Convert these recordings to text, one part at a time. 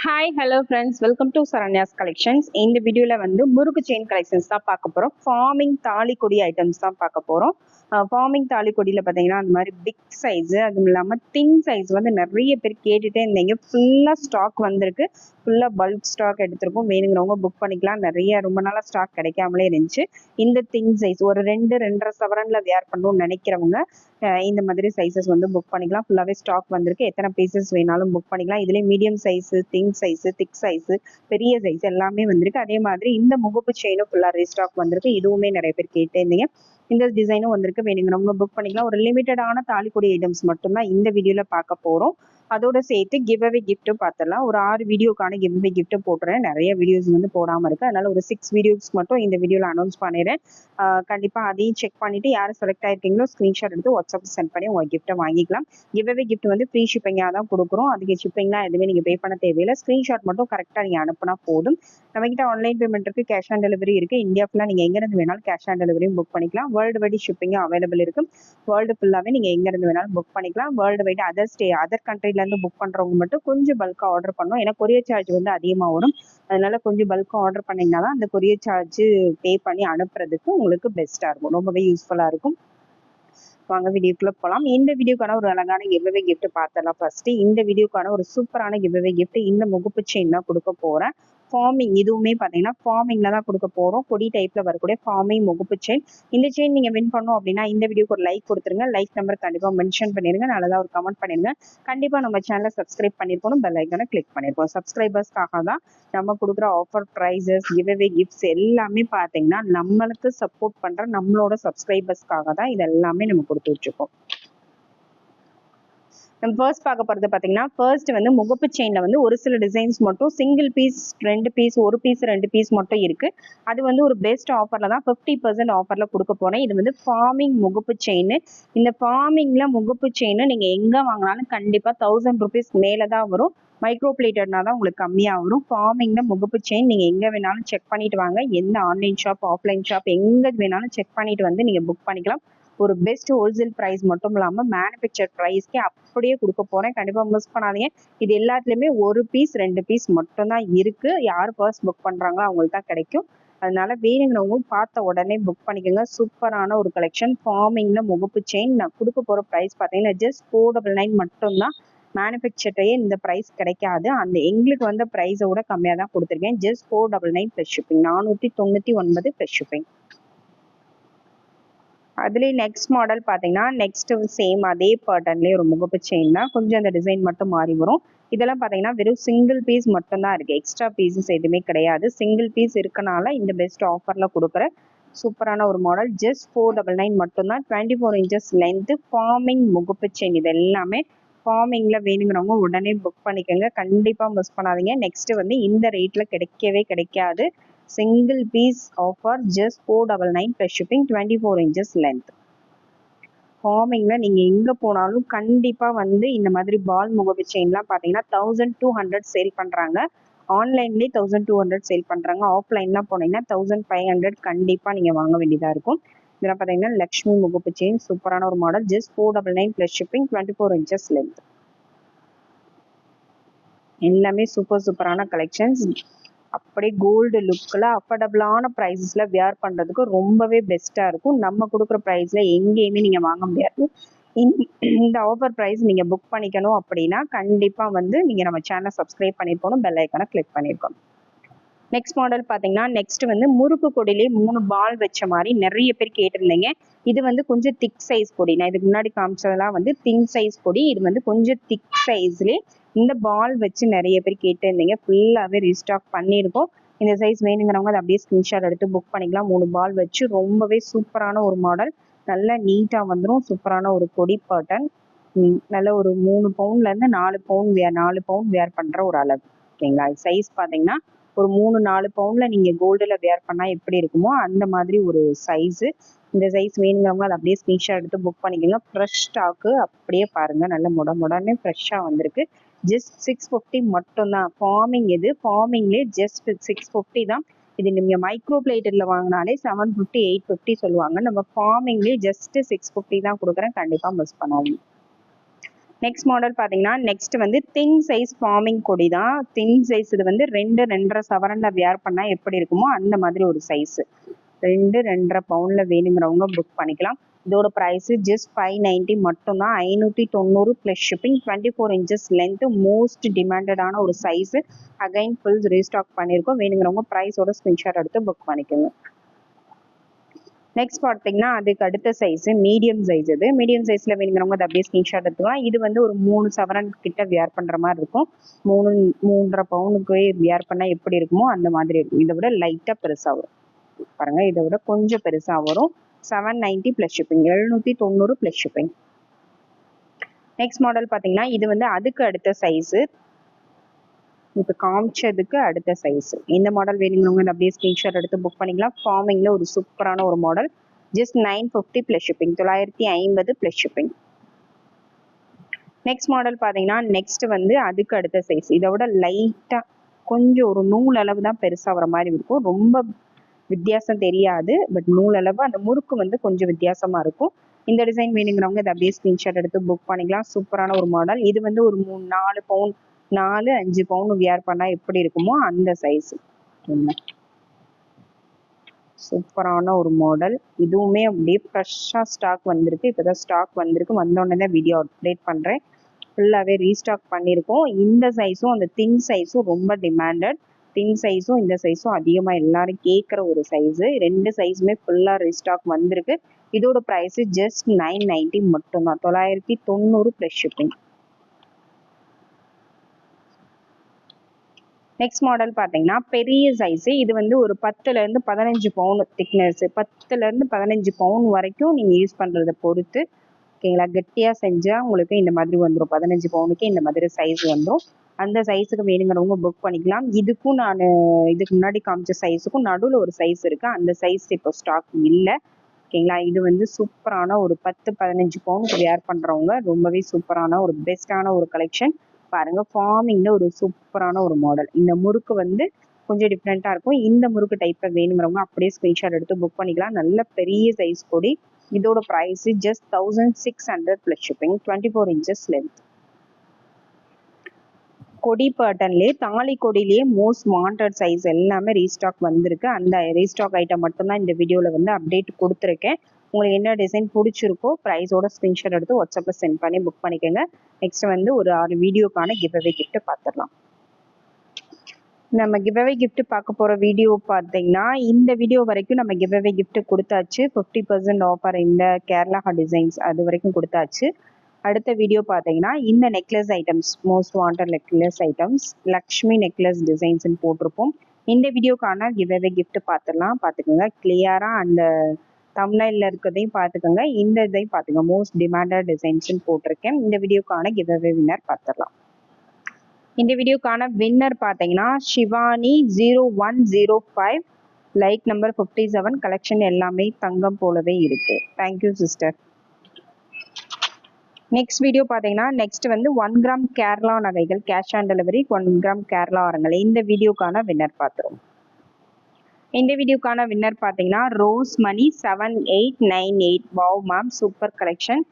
Hi hello friends welcome to Saranya's collections இந்த வீடியோவில் வந்து முறுக்கு செயின் கலெக்ஷன்ஸ் தான் பார்க்க போகிறோம் ஃபார்மிங் தாலி கொடி ஐட்டம்ஸ் தான் பார்க்க போகிறோம் ஃபார்மிங் தாலிக்கொடியில் பார்த்தீங்கன்னா அந்த மாதிரி பிக் சைஸு அதுவும் இல்லாமல் திங் சைஸ் வந்து நிறைய பேர் கேட்டுகிட்டே இருந்தீங்க. ஃபுல்லாக ஸ்டாக் வந்திருக்கு. ஃபுல்லாக பல்க் ஸ்டாக் எடுத்திருக்கோம். வேணுங்கிறவங்க புக் பண்ணிக்கலாம். நிறைய ரொம்ப நாளாக ஸ்டாக் கிடைக்காமலே இருந்துச்சு. இந்த திங் சைஸ் ஒரு ரெண்டு ரெண்டரை சவரனில் வேர் பண்ணணும்னு நினைக்கிறவங்க இந்த மாதிரி சைஸஸ் வந்து புக் பண்ணிக்கலாம். ஃபுல்லாகவே ஸ்டாக் வந்திருக்கு. எத்தனை பீசஸ் வேணாலும் புக் பண்ணிக்கலாம். இதுலேயே medium size thin size thick size பெரிய சைஸ் எல்லாமே வந்திருக்கு. அதே மாதிரி இந்த முகப்பு செயினும் ஃபுல்லாக ரீஸ்டாக் வந்திருக்கு. இதுவுமே நிறைய பேர் கேட்டே இருந்தீங்க. இந்த டிசைனும் வந்திருக்கு. வேணுங்கிறவங்க புக் பண்ணிக்கலாம். ஒரு லிமிட்டடான தாலிக்கொடி ஐட்டம்ஸ் மட்டும்தான் இந்த வீடியோவில் பார்க்க போகிறோம் அதோட சேர்த்து கிவ் அவே கிஃப்ட்டும் பார்த்துடலாம் ஒரு ஆறு வீடியோக்கான கிவ் அவே கிஃப்ட் போட்டுறேன். நிறைய வீடியோஸ் வந்து போடாமல் இருக்கு. அதனால ஒரு சிக்ஸ் வீடியோஸ் மட்டும் இந்த வீடியோவில் அனௌன்ஸ் பண்ணிடுறேன். கண்டிப்பாக அதையும் செக் பண்ணிட்டு யார் செலக்ட் ஆயிருக்கீங்களோ ஸ்க்ரீன்ஷாட் எடுத்து வாட்ஸ்அப் சென்ட் பண்ணி உங்கள் கிஃப்ட்டை வாங்கிக்கலாம். கிவ் அவே கிஃப்ட் வந்து ஃப்ரீ ஷிப்பிங்காக தான் கொடுக்குறோம். அதுக்கு ஷிப்பிங்லாம் எதுவுமே நீங்கள் பே பண்ண தேவையில்லை. ஸ்க்ரீன்ஷாட் மட்டும் கரெக்டாக நீங்கள் அனுப்புனா போதும். நம்மகிட்ட ஆன்லைன் பேமெண்ட் இருக்குது கேஷ் ஆன் டெலிவரி இருக்குது இந்தியா ஃபுல்லாக நீங்கள் எங்கேருந்து வேணாலும் கேஷ் ஆன் டெலிவரியும் புக் பண்ணிக்கலாம். வேர்ல்டு வைடு ஷிப்பிங்கும் அவைலபிள் இருக்கும். வேர்ல்டு ஃபுல்லாகவே நீங்கள் எங்கேருந்து வேணாலும் புக் பண்ணிக்கலாம். World wide other state other இருந்து புக் பண்ணுறவங்க மட்டும் கொஞ்சம் பல்காக ஆர்டர் பண்ணுவோம் ஏன்னா கொரியர் சார்ஜ் வந்து அதிகமாக வரும். அதனால கொஞ்சம் பல்காக ஆர்டர் பண்ணீங்கன்னா தான் அந்த கொரியர் சார்ஜ் பே பண்ணி அனுப்புறதுக்கு உங்களுக்கு பெஸ்ட்டாக இருக்கும். ரொம்பவே யூஸ்ஃபுல்லாக இருக்கும். வாங்க வீடியோக்குள்ள போகலாம் இந்த வீடியோக்கான ஒரு அழகான கிவ்அவே கிஃப்ட் பார்த்தலாம் ஃபர்ஸ்ட் இந்த வீடியோக்கான ஒரு சூப்பரான கிவ்அவே கிஃப்ட் இந்த முகப்பு செயின் தான் கொடுக்க போறேன். ஃபார்மிங் இதுவுமே பார்த்தீங்கன்னா ஃபார்மிங்ல தான் கொடுக்க போறோம். கொடி டைப்ல வரக்கூடிய ஃபார்மிங் முகப்பு செயின் இந்த செயின் நீங்க வின் பண்ணோம் அப்படின்னா இந்த வீடியோக்கு ஒரு லைக் கொடுத்துருங்க. லைக் நம்பர் கண்டிப்பா மென்ஷன் பண்ணிருங்க. நல்லதா ஒரு கமெண்ட் பண்ணிருங்க. கண்டிப்பா நம்ம சேனலை சப்ஸ்கிரைப் பண்ணிருக்கணும். பெல் ஐக்கான கிளிக் பண்ணிருக்கோம். சப்ஸ்கிரைபர்ஸ்க்காக தான் நம்ம கொடுக்குற ஆஃபர் ப்ரைஸஸ் கிவ்அவே கிஃப்ட்ஸ் எல்லாமே பார்த்தீங்கன்னா நம்மளுக்கு சப்போர்ட் பண்ற நம்மளோட சப்ஸ்கிரைபர்ஸ்க்காக தான் இது எல்லாமே நம்ம கொடுத்து வச்சிருக்கோம். நம்ம ஃபர்ஸ்ட் பார்க்க போகிறது பார்த்தீங்கன்னா ஃபர்ஸ்ட் வந்து முகப்பு செயினில் வந்து ஒரு சில டிசைன்ஸ் மட்டும் சிங்கிள் பீஸ் ரெண்டு பீஸ் ஒரு பீஸ் ரெண்டு பீஸ் மட்டும் இருக்குது அது வந்து ஒரு பெஸ்ட் ஆஃபரில் தான் ஃபிஃப்டி பர்சன்ட் ஆஃபரில் கொடுக்க போகிறேன் இது வந்து ஃபார்மிங் முகப்பு செயின் இந்த ஃபார்மிங்கில் முகப்பு செயின் நீங்கள் எங்கே வாங்கினாலும் கண்டிப்பாக தௌசண்ட் ருபீஸ் மேலே தான் வரும். மைக்ரோ பிளேட்டட்னா தான் உங்களுக்கு கம்மியாக வரும். ஃபார்மிங்கில் முகப்பு செயின் நீங்கள் எங்கே வேணாலும் செக் பண்ணிட்டு வாங்க. எந்த ஆன்லைன் ஷாப் ஆஃப்லைன் ஷாப் எங்கே வேணாலும் செக் பண்ணிட்டு வந்து நீங்கள் புக் பண்ணிக்கலாம். ஒரு பெஸ்ட் ஹோல்சேல் ப்ரைஸ் மட்டும் இல்லாமல் மேனுஃபேக்சர் ப்ரைஸ்க்கே அப்படியே கொடுக்க போகிறேன் கண்டிப்பாக மிஸ் பண்ணாதீங்க. இது எல்லாத்துலேயுமே ஒரு பீஸ் ரெண்டு பீஸ் மட்டும்தான் இருக்குது யார் ஃபர்ஸ்ட் புக் பண்ணுறாங்களோ அவங்களுக்கு தான் கிடைக்கும். அதனால வேணுங்கிறவங்க பார்த்த உடனே புக் பண்ணிக்கோங்க. சூப்பரான ஒரு கலெக்ஷன் ஃபார்மிங்ல முகப்பு செயின் நான் கொடுக்க போகிற ப்ரைஸ் பார்த்தீங்கன்னா ஜஸ்ட் ஃபோர் டபுள் நைன் மட்டும்தான் மேனுஃபேக்சர்டையே இந்த ப்ரைஸ் கிடைக்காது. அந்த எங்களுக்கு வந்த ப்ரைஸை விட கம்மியாக தான் கொடுத்துருக்கேன். Just four double nine plus shipping நானூற்றி தொண்ணூற்றி ஒன்பது ப்ளஸ் ஷிப்பிங் அதுலேயே நெக்ஸ்ட் மாடல் பார்த்தீங்கன்னா நெக்ஸ்ட் சேம் அதே பேட்டர்ன்லேயே ஒரு முகப்பு செயின் தான். கொஞ்சம் அந்த டிசைன் மட்டும் மாறி வரும். இதெல்லாம் பார்த்தீங்கன்னா வெறும் சிங்கிள் பீஸ் மட்டும்தான் இருக்குது எக்ஸ்ட்ரா பீசஸ் எதுவுமே கிடையாது. சிங்கிள் பீஸ் இருக்கனால இந்த பெஸ்ட் ஆஃபரில் கொடுக்குற சூப்பரான ஒரு model just four double nine மட்டும்தான். Twenty four inches length forming முகப்பு செயின் இது எல்லாமே ஃபார்மிங்கில் வேணுங்கிறவங்க உடனே புக் பண்ணிக்கோங்க. கண்டிப்பாக மிஸ் பண்ணாதீங்க. நெக்ஸ்ட் வந்து இந்த ரேட்டில் கிடைக்கவே கிடைக்காது. Single piece offer just four double nine plus shipping twenty four inches length ஃபார்மிங்கில் நீங்கள் எங்கே போனாலும் கண்டிப்பாக வந்து இந்த மாதிரி பால் முகப்பு செயின்லாம் பார்த்தீங்கன்னா தௌசண்ட் டூ ஹண்ட்ரட் சேல் பண்ணுறாங்க ஆன்லைன்லேயே தௌசண்ட் டூ ஹண்ட்ரட் சேல் பண்ணுறாங்க ஆஃப்லைன்லாம் போனீங்கன்னா தௌசண்ட் ஃபைவ் ஹண்ட்ரட் கண்டிப்பாக நீங்கள் வாங்க வேண்டியதாக இருக்கும். இதெல்லாம் பார்த்தீங்கன்னா லக்ஷ்மி முகப்பு செயின் சூப்பரான ஒரு model just four double nine plus shipping twenty four inches length எல்லாமே சூப்பர் சூப்பரான கலெக்ஷன்ஸ் அப்படியே கோல்டு லுக்கில் அஃபர்டபுளான ப்ரைஸஸில் வியர் பண்ணுறதுக்கு ரொம்பவே பெஸ்ட்டாக இருக்கும். நம்ம கொடுக்குற ப்ரைஸில் எங்கேயுமே நீங்கள் வாங்க முடியாது. இந்த ஆஃபர் ப்ரைஸ் நீங்கள் புக் பண்ணிக்கணும் அப்படின்னா கண்டிப்பாக வந்து நீங்கள் நம்ம சேனலை சப்ஸ்கிரைப் பண்ணியிருக்கணும் பெல் ஐக்கனை கிளிக் பண்ணியிருக்கணும் நெக்ஸ்ட் மாடல் பார்த்தீங்கன்னா நெக்ஸ்ட் வந்து முறுக்கு கொடியிலே மூணு பால் வச்ச மாதிரி நிறைய பேர் கேட்டிருந்தீங்க. இது வந்து கொஞ்சம் திக் சைஸ் கொடி. நான் இதுக்கு முன்னாடி காமிச்சதெல்லாம் வந்து தின் சைஸ் கொடி. இது வந்து கொஞ்சம் திக் சைஸ்லேயே இந்த பால் வச்சு நிறைய பேர் கேட்டிருந்தீங்க. ஃபுல்லாகவே ரீஸ்டாக் பண்ணியிருக்கோம். இந்த சைஸ் வேணுங்கிறவங்க அதை அப்படியே ஸ்க்ரீன்ஷாட் எடுத்து புக் பண்ணிக்கலாம். மூணு பால் வச்சு ரொம்பவே சூப்பரான ஒரு மாடல் நல்லா நீட்டாக வந்துடும் சூப்பரான ஒரு கொடி பேட்டர்ன் நல்ல ஒரு மூணு பவுன்லேருந்து நாலு பவுன் வேர் நாலு பவுன் வேர் பண்ணுற ஒரு அளவு. ஓகேங்களா? சைஸ் பார்த்தீங்கன்னா ஒரு மூணு நாலு பவுனில் நீங்கள் கோல்டில் வேர் பண்ணால் எப்படி இருக்குமோ அந்த மாதிரி ஒரு சைஸு இந்த சைஸ் வேணுங்கிறவங்க அதை அப்படியே ஸ்க்ரீன்ஷாட் எடுத்து புக் பண்ணிக்கோங்க. ஃப்ரெஷ் ஸ்டாக்கு அப்படியே பாருங்கள் நல்ல முட முடனே ஃப்ரெஷ்ஷாக வந்திருக்கு. ஜஸ்ட் சிக்ஸ் ஃபிஃப்டி மட்டும்தான். ஃபார்மிங் இது ஃபார்மிங்லேயே ஜஸ்ட் சிக்ஸ் ஃபிஃப்டி தான். இது நீங்கள் மைக்ரோ பிளேட்டரில் வாங்கினாலே செவன் ஃபிஃப்டி எயிட் ஃபிஃப்டி சொல்லுவாங்க. நம்ம ஃபார்மிங்லேயே ஜஸ்ட் சிக்ஸ் ஃபிஃப்டி தான் கொடுக்குறேன். கண்டிப்பாக மிஸ் பண்ணாதீங்க. நெக்ஸ்ட் மாடல் பார்த்தீங்கன்னா நெக்ஸ்ட் வந்து தின் சைஸ் ஃபார்மிங் கொடி தான். தின் சைஸ் இது வந்து ரெண்டு ரெண்டரை சவரனில் வியர் பண்ணால் எப்படி இருக்குமோ அந்த மாதிரி ஒரு சைஸு ரெண்டு ரெண்டரை பவுனில் வேணுங்கிறவங்க புக் பண்ணிக்கலாம். இதோட ப்ரைஸு ஜஸ்ட் ஃபைவ் நைன்ட்டி மட்டும்தான். ஐநூற்றி தொண்ணூறு plus shipping twenty four inches length most டிமாண்டடான ஒரு சைஸு அகைன் ஃபுல் ரீஸ்டாக் பண்ணியிருக்கோம் வேணுங்கிறவங்க ப்ரைஸோட ஸ்க்ரீன்ஷாட் எடுத்து புக் பண்ணிக்கோங்க. நெக்ஸ்ட் பார்த்தீங்கன்னா அதுக்கு அடுத்த சைஸ் மீடியம் சைஸ் இது. மீடியம் சைஸ்ல வேணுங்கிறவங்க அதை அப்படியே ஸ்கிரீன்ஷாட் எடுத்துக்கலாம். இது வந்து ஒரு மூணு சவரன் கிட்ட வியர் பண்ற மாதிரி இருக்கும். மூணு மூன்றரை பவுனுக்கு வியர் பண்ணா எப்படி இருக்குமோ அந்த மாதிரி இருக்கும். இதை விட லைட்டா பெருசா வரும். பாருங்க இதை விட கொஞ்சம் பெருசா வரும். செவன் நைன்டி ப்ளஸ் ஷிப்பிங் எழுநூத்தி தொண்ணூறு ப்ளஸ் ஷிப்பிங் நெக்ஸ்ட் மாடல் பார்த்தீங்கன்னா இது வந்து அதுக்கு அடுத்த சைஸு இப்போ காமிச்சதுக்கு அடுத்த சைஸ் இந்த மாடல் வேணுங்கிறவங்க இந்த அப்படியே ஸ்க்ரீன்ஷாட் எடுத்து புக் பண்ணிக்கலாம். ஃபார்மிங்கில் ஒரு சூப்பரான ஒரு model just nine fifty plus shipping தொள்ளாயிரத்தி ஐம்பது ப்ளஸ் ஷிப்பிங் நெக்ஸ்ட் மாடல் பார்த்தீங்கன்னா நெக்ஸ்ட் வந்து அதுக்கு அடுத்த சைஸ் இதோட லைட்டாக கொஞ்சம் ஒரு நூல் அளவு தான் பெருசாக வர மாதிரி இருக்கும். ரொம்ப வித்தியாசம் தெரியாது பட் நூலளவு அந்த முறுக்கு வந்து கொஞ்சம் வித்தியாசமாக இருக்கும். இந்த டிசைன் வேணுங்கிறவங்க இதை அப்படியே ஸ்க்ரீன்ஷாட் எடுத்து புக் பண்ணிக்கலாம். சூப்பரான ஒரு மாடல் இது வந்து ஒரு மூணு நாலு பவுன் நாலு அஞ்சு பவுன் வியர் பண்ணா எப்படி இருக்குமோ அந்த சைஸ் சூப்பரான ஒரு மாடல் இதுவுமே அப்படியே ஃப்ரெஷ்ஷாக ஸ்டாக் வந்திருக்கு. இப்போதான் ஸ்டாக் வந்திருக்கு. வந்தோடனே தான் வீடியோ அப்டேட் பண்ணுறேன் ஃபுல்லாகவே ரீஸ்டாக் பண்ணியிருக்கோம். இந்த சைஸும் அந்த தின் சைஸும் ரொம்ப டிமாண்டட் தின் சைஸும் இந்த சைஸும் அதிகமாக எல்லாரும் கேட்குற ஒரு சைஸு ரெண்டு சைஸுமே ஃபுல்லாக ரீஸ்டாக் வந்திருக்கு. இதோட ப்ரைஸு ஜஸ்ட் நைன் நைன்ட்டி மட்டும்தான். தொள்ளாயிரத்தி தொண்ணூறு ப்ளஸ் ஷிப்பிங் நெக்ஸ்ட் மாடல் பார்த்தீங்கன்னா பெரிய சைஸு இது வந்து ஒரு பத்துலேருந்து பதினஞ்சு பவுன் திக்னஸ் பத்துலேருந்து பதினஞ்சு பவுன் வரைக்கும் நீங்கள் யூஸ் பண்ணுறதை பொறுத்து ஓகேங்களா கெட்டியாக செஞ்சால் உங்களுக்கு இந்த மாதிரி வந்துடும் பதினஞ்சு பவுனுக்கு இந்த மாதிரி சைஸ் வந்துடும் அந்த சைஸுக்கு வேணுங்கிறவங்க புக் பண்ணிக்கலாம். இதுக்கும் நான் இதுக்கு முன்னாடி காமிச்ச சைஸுக்கும் நடுவில் ஒரு சைஸ் இருக்குது அந்த சைஸ் இப்போ ஸ்டாக் இல்லை. ஓகேங்களா இது வந்து சூப்பரான ஒரு பத்து பதினஞ்சு பவுனுக்கு வேர் பண்ணுறவங்க ரொம்பவே சூப்பரான ஒரு பெஸ்ட்டான ஒரு கலெக்ஷன் பாருங்கள் ஃபார்மிங்ல ஒரு சூப்பரான ஒரு மாடல் இந்த முறுக்கு வந்து கொஞ்சம் டிஃப்ரெண்ட்டாக இருக்கும். இந்த முறுக்கு டைப்பில் வேணுங்கிறவங்க அப்படியே ஸ்க்ரீன்ஷாட் எடுத்து புக் பண்ணிக்கலாம். நல்ல பெரிய சைஸ் கொடி. இதோட price just thousand six hundred plus shipping twenty four inches length கொடி பேட்டர்ன்லேயே தாலி கொடியிலேயே மோஸ்ட் வாண்டட் சைஸ் எல்லாமே ரீஸ்டாக் வந்திருக்கு. அந்த ரீஸ்டாக் ஐட்டம் மட்டும்தான் இந்த வீடியோவில் வந்து அப்டேட் கொடுத்துருக்கேன். உங்களுக்கு என்ன டிசைன் பிடிச்சிருக்கோ ப்ரைஸோட ஸ்க்ரீன்ஷாட் எடுத்து வாட்ஸ்அப்பில் சென்ட் பண்ணி புக் பண்ணிக்கோங்க. நெக்ஸ்ட் வந்து ஒரு ஆறு வீடியோக்கான கிவ்அவே கிஃப்ட் பார்த்துடலாம் நம்ம கிவ்அவே கிஃப்ட் பார்க்க போகிற வீடியோ பார்த்தீங்கன்னா இந்த வீடியோ வரைக்கும் நம்ம கிவ்அவே கிஃப்ட் கொடுத்தாச்சு. ஃபிஃப்டி பர்சன்ட் ஆஃபர் இந்த கேரளா டிசைன்ஸ் அது வரைக்கும் கொடுத்தாச்சு. அடுத்த வீடியோ பார்த்தீங்கன்னா இந்த necklace items most wanted necklace items Lakshmi necklace டிசைன்ஸ்னு போட்டிருப்போம். இந்த வீடியோக்கான கிவ்அவே கிஃப்ட் பார்த்துடலாம். பார்த்துக்கோங்க. கிளியராக அந்த தமிழ்ல இருக்கிறதையும் பார்த்துக்கோங்க. இந்த இதையும் பார்த்துங்க மோஸ்ட் டிமாண்டட் டிசைன்ஸ்னு போட்டிருக்கேன். இந்த வீடியோக்கான கிவ்அவே வின்னர் பார்த்துடலாம். இந்த வீடியோக்கான வின்னர் பார்த்தீங்கன்னா Shivani zero one zero five like number fifty seven collection எல்லாமே தங்கம் போலவே இருக்கு. Thank you sister next video பார்த்தீங்கன்னா நெக்ஸ்ட் வந்து ஒன் கிராம் கேரளா நகைகள் cash on delivery one gram Kerala வரங்கள். இந்த வீடியோக்கான வின்னர் பார்த்துரும் இந்த வீடியோக்கான வின்னர் பார்த்தீங்கன்னா Rose Mani seven eight nine eight wow ma'am super collection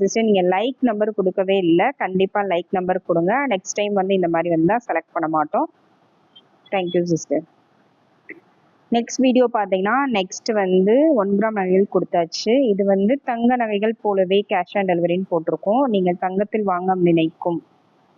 sister நீங்கள் லைக் நம்பர் கொடுக்கவே இல்லை. கண்டிப்பாக லைக் நம்பர் கொடுங்க. நெக்ஸ்ட் டைம் வந்து இந்த மாதிரி வந்தால் செலக்ட் பண்ண மாட்டோம். Thank you sister next video பார்த்தீங்கன்னா நெக்ஸ்ட் வந்து ஒன் கிராம் நகைகள் கொடுத்தாச்சு. இது வந்து தங்க நகைகள் போலவே கேஷ் ஆன் டெலிவரின்னு போட்டிருக்கோம். நீங்கள் தங்கத்தில் வாங்க நினைக்கும்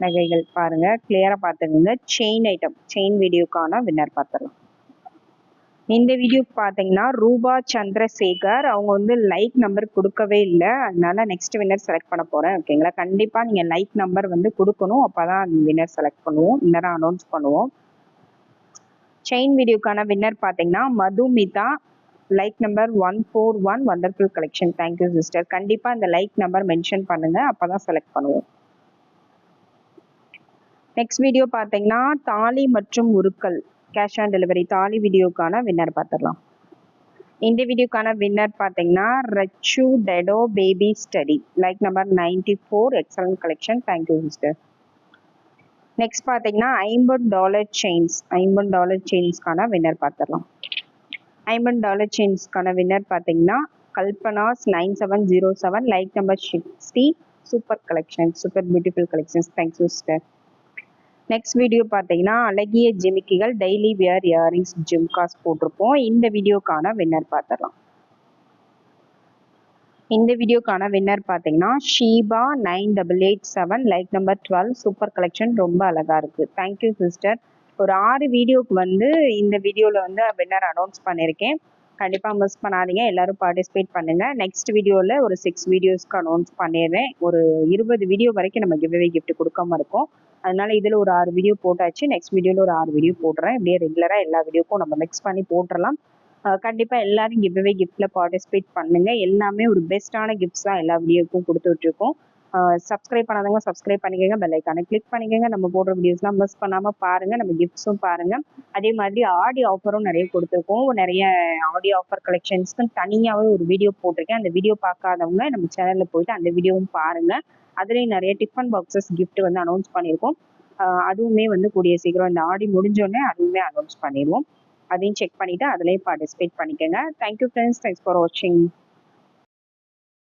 நகைகள் பாருங்க. கிளியரா பார்த்துக்கோங்க. செயின் ஐட்டம் செயின் வீடியோக்கான வின்னர் பார்த்துடலாம். இந்த வீடியோ பார்த்தீங்கன்னா ரூபா சந்திரசேகர். அவங்க வந்து லைக் நம்பர் கொடுக்கவே இல்லை. அதனால நெக்ஸ்ட் வின்னர் செலக்ட் பண்ண போறேன். ஓகேங்களா கண்டிப்பா நீங்க லைக் நம்பர் வந்து கொடுக்கணும். அப்பதான் வின்னர் செலக்ட் பண்ணுவோம். வின்னரை அனௌன்ஸ் பண்ணுவோம். செயின் வீடியோக்கான வின்னர் பார்த்தீங்கன்னா Madhumitha like number one four one wonderful collection thank you sister கண்டிப்பாக இந்த லைக் நம்பர் மென்ஷன் பண்ணுங்க. அப்போ தான் செலக்ட் பண்ணுவோம். நெக்ஸ்ட் வீடியோ பார்த்தீங்கன்னா தாலி மற்றும் உருக்கல் கேஷ் ஆன் டெலிவரி தாலி வீடியோக்கான வின்னர் பார்த்துடலாம். இந்த வீடியோக்கான வின்னர் பார்த்தீங்கன்னா Rachu டெடோ baby study like number ninety four excellent collection thank you sister next பார்த்தீங்கன்னா ஐம்பது டாலர் செயின்ஸ் ஐம்பது டாலர் செயின்ஸ்க்கான வின்னர் பார்த்துடலாம். ஐம்பது டாலர் செயின்ஸ்க்கான வின்னர் பார்த்தீங்கன்னா Kalpanas nine seven zero seven like number sixty super collection super beautiful collections thank you sister next video பார்த்தீங்கன்னா அழகிய ஜிமிக்கிகள் டெய்லி வியர் இயரிங்ஸ் ஜிம்காஸ் போட்டிருப்போம். இந்த வீடியோக்கான வின்னர் பார்த்துடலாம். இந்த வீடியோக்கான வின்னர் பார்த்தீங்கன்னா Sheeba nine double eight seven like number twelve super collection ரொம்ப அழகா இருக்கு. தேங்க்யூ சிஸ்டர் ஒரு ஆறு வீடியோக்கு வந்து இந்த வீடியோவில் வந்து வின்னர் அனௌன்ஸ் பண்ணியிருக்கேன் கண்டிப்பாக மிஸ் பண்ணாதீங்க. எல்லாரும் பார்ட்டிசிபேட் பண்ணுங்க. நெக்ஸ்ட் வீடியோவில் ஒரு சிக்ஸ் வீடியோஸ்க்கு அனௌன்ஸ் பண்ணிடுறேன். ஒரு இருபது வீடியோ வரைக்கும் நம்ம கிவ்வே கிஃப்ட் கொடுக்காம இருக்கோம். அதனால இதில் ஒரு ஆறு வீடியோ போட்டாச்சு. நெக்ஸ்ட் வீடியோவில் ஒரு ஆறு வீடியோ போடுறேன். இப்படியே ரெகுலராக எல்லா வீடியோக்கும் நம்ம மிக்ஸ் பண்ணி போட்டுடலாம் கண்டிப்பாக எல்லாரும் கிவ்அவே கிஃப்ட்டில் பார்ட்டிசிபேட் பண்ணுங்க. எல்லாமே ஒரு பெஸ்ட்டான கிஃப்ட்ஸ் தான் எல்லா வீடியோக்கும் கொடுத்துட்ருக்கோம் சப்ஸ்கிரைப் பண்ணாதவங்க சப்ஸ்கிரைப் பண்ணிக்கோங்க. பெல் ஐக்கானை கிளிக் பண்ணிக்கோங்க. நம்ம போடுற வீடியோஸ்லாம் மிஸ் பண்ணாமல் பாருங்கள் நம்ம கிஃப்ட்ஸும் பாருங்கள் அதே மாதிரி ஆடியோ ஆஃபரும் நிறைய கொடுத்துருக்கோம். நிறைய ஆடியோ ஆஃபர் கலெக்ஷன்ஸ்க்கு தனியாகவே ஒரு வீடியோ போட்டிருக்கேன். அந்த வீடியோ பார்க்காதவங்க நம்ம சேனலில் போயிட்டு அந்த வீடியோவும் பாருங்கள் அதுலேயும் நிறைய டிஃபன் பாக்ஸஸ் கிஃப்ட் வந்து அனௌன்ஸ் பண்ணியிருக்கோம் அதுவுமே வந்து கூடிய சீக்கிரம் இந்த ஆடி முடிஞ்சோடனே அதுவுமே அனௌன்ஸ் பண்ணிடுவோம். அதையும் செக் பண்ணிவிட்டு அதுலேயும் பார்ட்டிசிபேட் பண்ணிக்கோங்க. தேங்க்யூ ஃப்ரெண்ட்ஸ் தேங்க்ஸ் ஃபார் வாட்சிங்